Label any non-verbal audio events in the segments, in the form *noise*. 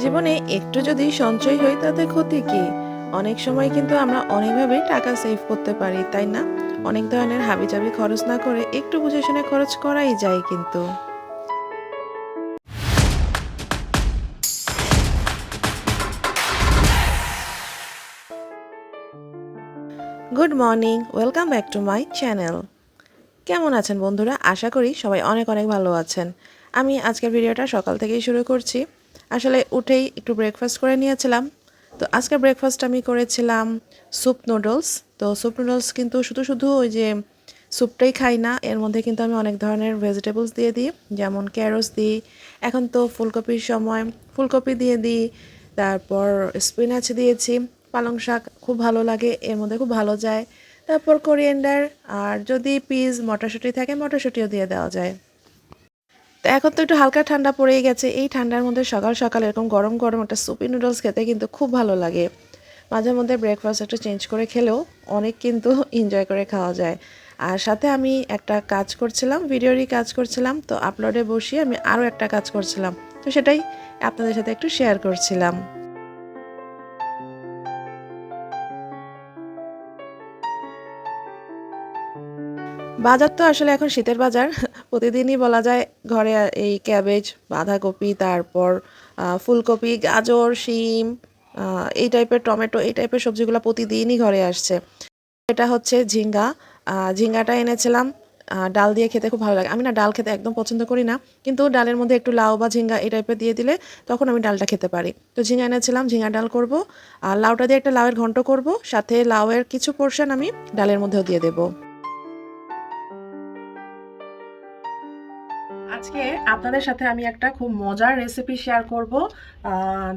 জীবনে একটু যদি সঞ্চয় হয়, তাতে ক্ষতি কি? অনেক সময় কিন্তু আমরা অনেকভাবে টাকা সেভ করতে পারি, তাই না? অনেক ধরনের হাবিজাবি খরচ না করে একটু বুঝে শুনে খরচ করাই যায় কিন্তু। Good morning welcome back to my channel কেমন আছেন বন্ধুরা? আশা করি সবাই অনেক অনেক ভালো আছেন। আমি আজকের ভিডিওটা সকাল থেকেই শুরু করছি। আসলে উঠেই একটু ব্রেকফাস্ট করে নিয়েছিলাম। তো আজকে ব্রেকফাস্ট আমি করেছিলাম স্যুপ নুডলস তো স্যুপ নুডলস কিন্তু শুধু শুধু ওই যে স্যুপটাই খাই না, এর মধ্যে কিন্তু আমি অনেক ধরনের ভেজিটেবলস দিয়ে দিই, যেমন ক্যারোস দিই। এখন তো ফুলকপির সময় ফুলকপি দিয়ে দিই, তারপর স্পিনাচ দিয়েছি। পালং শাক খুব ভালো লাগে, এর মধ্যে খুব ভালো যায়। তারপর কোরিয়েন্ডার আর যদি পিস মটরশুঁটি থাকে, মটরশুঁটিও দিয়ে দেওয়া যায়। তো এখন তো একটু হালকা ঠান্ডা পড়েই গেছে। এই ঠান্ডার মধ্যে সকাল সকাল এরকম গরম গরম একটা সুপি নুডলস খেতে কিন্তু খুব ভালো লাগে। মাঝে মধ্যে ব্রেকফাস্ট একটু চেঞ্জ করে খেলেও অনেক কিন্তু এনজয় করে খাওয়া যায়। আর সাথে আমি একটা কাজ করছিলাম ভিডিওরই কাজ করছিলাম, তো আপলোডে বসিয়ে আমি আরও একটা কাজ করছিলাম। তো সেটাই আপনাদের সাথে একটু শেয়ার করছিলাম। বাজার তো আসলে এখন শীতের বাজার। *laughs* প্রতিদিনই বলা যায় ঘরে এই ক্যাবেজ, বাঁধাকপি, তারপর ফুলকপি, গাজর, শিম এই টাইপের টমেটো, এই টাইপের সবজিগুলো প্রতিদিনই ঘরে আসছে। এটা হচ্ছে ঝিঙ্গা। ঝিঙ্গাটা এনেছিলাম। ডাল দিয়ে খেতে খুব ভালো লাগে। আমি না ডাল খেতে একদম পছন্দ করি না। কিন্তু ডালের মধ্যে একটু লাউ বা ঝিঙ্গা এই টাইপের দিয়ে দিলে তখন আমি ডালটা খেতে পারি। তো ঝিঙ্গা এনেছিলাম, ঝিঙ্গা ডাল করব। আর লাউটা দিয়ে একটা লাউয়ের ঘন্ট করব। সাথে লাউয়ের কিছু পোর্শন আমি ডালের মধ্যেও দিয়ে দেবো। আপনাদের সাথে আমি একটা খুব মজার রেসিপি শেয়ার করব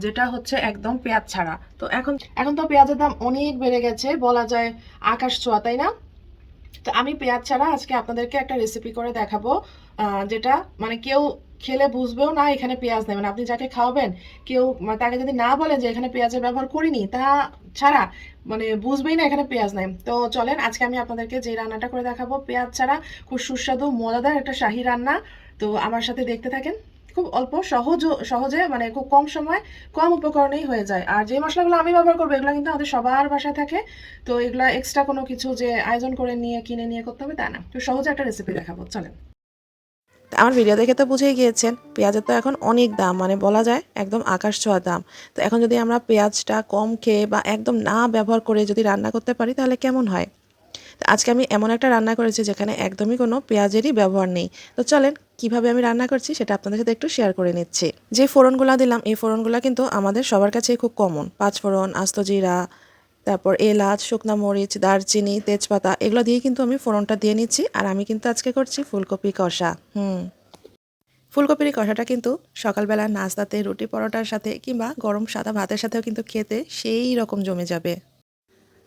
যেটা হচ্ছে একদম পেঁয়াজ ছাড়া। তো এখন এখন তো পেঁয়াজের দাম অনেক বেড়ে গেছে, বলা যায় আকাশ ছোঁয়া, তাই না? তো আমি পেঁয়াজ ছাড়া আজকে আপনাদেরকে একটা রেসিপি করে দেখাবো যেটা মানে কেউ খেলে বুঝবেও না এখানে পেঁয়াজ নেই। মানে আপনি যাকে খাওয়াবেন, কেউ তাকে যদি না বলেন যে এখানে পেঁয়াজের ব্যবহার করিনি, তা ছাড়া মানে বুঝবেই না এখানে পেঁয়াজ নেই। তো চলেন, আজকে আমি আপনাদেরকে যে রান্নাটা করে দেখাবো, পেঁয়াজ ছাড়া খুব সুস্বাদু, মজাদার একটা শাহি রান্না। তো আমার সাথে দেখতে থাকেন, খুব অল্প, সহজ, সহজে মানে খুব কম সময়, কম উপকরণেই হয়ে যায়। আর যে মশলাগুলো আমি ব্যবহার করব, এগুলো কিন্তু আমাদের সবার বাসায় থাকে। তো এগুলা এক্সট্রা কোনো কিছু যে আয়োজন করে নিয়ে, কিনে নিয়ে করতে হবে, তা না। তো সহজে একটা রেসিপি দেখাবো, চলেন। আমার ভিডিও দেখে তো বুঝেই গিয়েছেন, পেঁয়াজের তো এখন অনেক দাম মানে বলা যায় একদম আকাশ ছোঁয়া দাম। তো এখন যদি আমরা পেঁয়াজটা কম খেয়ে বা একদম না ব্যবহার করে যদি রান্না করতে পারি, তাহলে কেমন হয়? তো আজকে আমি এমন একটা রান্না করেছি যেখানে একদমই কোনো পেঁয়াজেরই ব্যবহার নেই। তো চলেন, কীভাবে আমি রান্না করছি সেটা আপনাদের সাথে একটু শেয়ার করে নিচ্ছি। যে ফোড়নগুলো দিলাম, এই ফোড়নগুলো কিন্তু আমাদের সবার কাছেই খুব কমন পাঁচ ফোড়ন আস্ত জিরা তারপর এলাচ, শুকনা মরিচ, দারচিনি, তেজপাতা এগুলো দিয়ে কিন্তু আমি ফোড়নটা দিয়ে নিচ্ছি আর আমি কিন্তু আজকে করছি ফুলকপি কষা। হুম। ফুলকপির কষাটা কিন্তু সকালবেলা নাস্তাতে রুটি পরোটার সাথে কিংবা গরম সাদা ভাতের সাথেও কিন্তু খেতে সেই রকম জমে যাবে।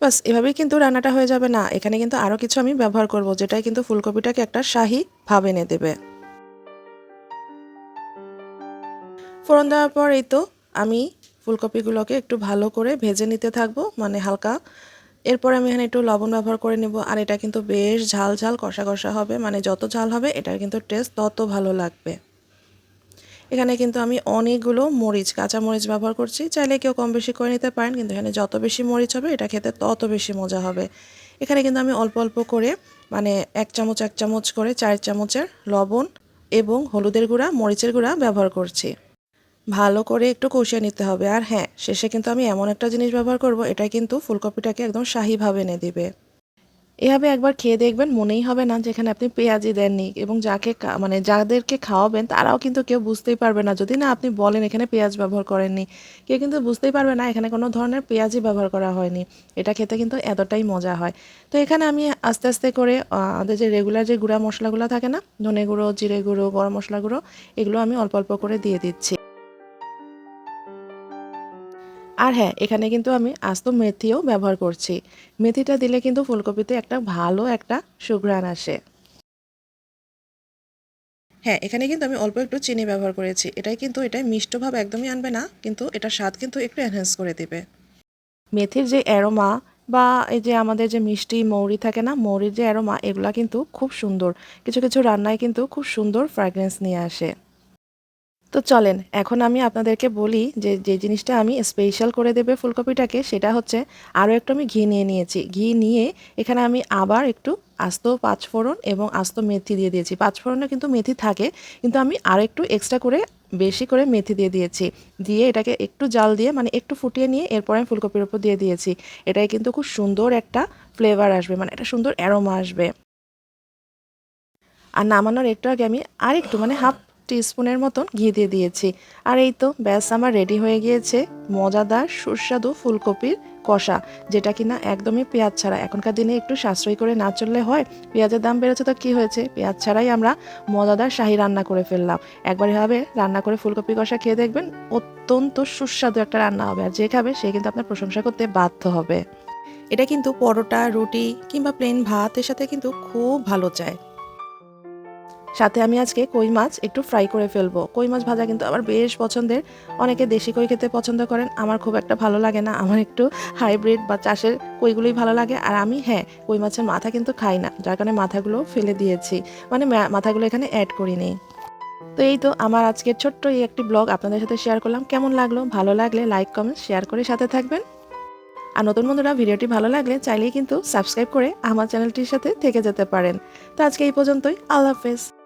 বাস, এভাবেই কিন্তু রান্নাটা হয়ে যাবে না। এখানে কিন্তু আরও কিছু আমি ব্যবহার করব, যেটাই কিন্তু ফুলকপিটাকে একটা শাহি ভাব এনে দেবে। ফোড়ন দেওয়ার পর এই তো আমি ফুলকপিগুলোকে একটু ভালো করে ভেজে নিতে থাকব মানে হালকা। এরপর আমি এখানে একটু লবণ ব্যবহার করে নেব, আর এটা কিন্তু বেশ ঝাল ঝাল কষা কষা হবে মানে যত ঝাল হবে এটার কিন্তু টেস্ট তত ভালো লাগবে। এখানে কিন্তু আমি অনেকগুলো মরিচ, কাঁচা মরিচ ব্যবহার করছি, চাইলে কেউ কম বেশি করে নিতে পারেন, কিন্তু এখানে যত বেশি মরিচ হবে এটা খেতে তত বেশি মজা হবে। এখানে কিন্তু আমি অল্প অল্প করে মানে এক চামচ এক চামচ করে চার চামচের লবণ এবং হলুদের গুঁড়া, মরিচের গুঁড়া ব্যবহার করছি। ভালো করে একটু কষিয়ে নিতে হবে। আর হ্যাঁ শেষে কিন্তু আমি এমন একটা জিনিস ব্যবহার করব, এটা কিন্তু ফুলকপিটাকে একদম শাহিভাবে এনে দিবে। এভাবে একবার খেয়ে দেখবেন, মনেই হবে না যেখানে আপনি পেঁয়াজি দেননি এবং যাকে মানে যাদেরকে খাওয়াবেন, তারাও কিন্তু কেউ বুঝতেই পারবে না। যদি না আপনি বলেন, এখানে পেঁয়াজ ব্যবহার করেননি, কেউ কিন্তু বুঝতেই পারবে না, এখানে কোনো ধরনের পেঁয়াজি ব্যবহার করা হয়নি। এটা খেতে কিন্তু এতটাই মজা হয়। তো এখানে আমি আস্তে আস্তে করে আমাদের যে রেগুলার যে গুঁড়া মশলাগুলো থাকে না, ধনে গুঁড়ো, জিরে গুঁড়ো, গরম মশলা গুঁড়ো, এগুলো আমি অল্প অল্প করে দিয়ে দিচ্ছি। আর হ্যাঁ এখানে কিন্তু আমি আস্ত মেথিও ব্যবহার করছি। মেথিটা দিলে কিন্তু ফুলকপিতে একটা ভালো একটা সুঘ্রাণ আসে। হ্যাঁ এখানে কিন্তু আমি অল্প একটু চিনি ব্যবহার করেছি। এটাই কিন্তু, এটাই মিষ্ট ভাব একদমই আনবে না, কিন্তু এটা স্বাদ কিন্তু একটু এনহ্যান্স করে দেবে। মেথির যে অ্যারোমা বা এই যে আমাদের যে মিষ্টি মৌরি থাকে না, মৌরির যে অ্যারোমা এগুলা কিন্তু খুব সুন্দর। কিছু কিছু রান্নায় কিন্তু খুব সুন্দর ফ্র্যাগরেন্স নিয়ে আসে। তো চলেন, এখন আমি আপনাদেরকে বলি যে যে জিনিসটা আমি স্পেশাল করে দেবে ফুলকপিটাকে, সেটা হচ্ছে আরও একটু আমি ঘি নিয়ে নিয়েছি। ঘি নিয়ে এখানে আমি আবার একটু আস্ত পাঁচফোড়ন এবং আস্ত মেথি দিয়ে দিয়েছি। পাঁচফোড়নে কিন্তু মেথি থাকে, কিন্তু আমি আর একটু এক্সট্রা করে, বেশি করে মেথি দিয়ে দিয়েছি। দিয়ে এটাকে একটু জাল দিয়ে মানে একটু ফুটিয়ে নিয়ে এরপর আমি ফুলকপির উপর দিয়ে দিয়েছি। এটাই কিন্তু খুব সুন্দর একটা ফ্লেভার আসবে মানে একটা সুন্দর অ্যারোমা আসবে। আর নামানোর একটু আগে আমি আর একটু মানে হাফ টিস্পুনের মতন ঘি দিয়ে দিয়েছি। আর এই তো, ব্যাস, আমার রেডি হয়ে গিয়েছে মজাদার, সুস্বাদু ফুলকপির কষা, যেটা কিনা একদমই পেঁয়াজ ছাড়া। এখনকার দিনে একটু সাশ্রয়ী করে না চললে হয়, পেঁয়াজের দাম বেড়েছে তো কি হয়েছে? পেঁয়াজ ছাড়াই আমরা মজাদার শাহি রান্না করে ফেললাম। একবার এভাবে রান্না করে ফুলকপি কষা খেয়ে দেখবেন, অত্যন্ত সুস্বাদু একটা রান্না হবে। আর যে খাবে সে কিন্তু আপনার প্রশংসা করতে বাধ্য হবে। এটা কিন্তু পরোটা, রুটি কিংবা প্লেন ভাতের সাথে কিন্তু খুব ভালো চায়। সাথে আমি আজকে কই মাছ একটু ফ্রাই করে ফেলব। কই মাছ ভাজা কিন্তু আমার বেশ পছন্দের। অনেকে দেশি কই খেতে পছন্দ করেন। আমার খুব একটা ভালো লাগে না। আমার একটু হাইব্রিড বা চাষের কইগুলোই ভালো লাগে। আর আমি হ্যাঁ কই মাছের মাথা কিন্তু খাই না। যার কারণে মাথাগুলো ফেলে দিয়েছি। মানে মাথাগুলো এখানে অ্যাড করিনি। তো এই তো আমার আজকের ছোট্ট এই একটি ব্লগ আপনাদের সাথে শেয়ার করলাম। কেমন লাগল? ভালো লাগলে লাইক কমেন্ট শেয়ার করে সাথে থাকবেন। আর নতুন বন্ধুরা, ভিডিওটি ভালো লাগলে চাইলেই কিন্তু সাবস্ক্রাইব করে আমার চ্যানেলটির সাথে থেকে যেতে পারেন। তো আজকে এই পর্যন্তই। আল্লাহ হাফেজ।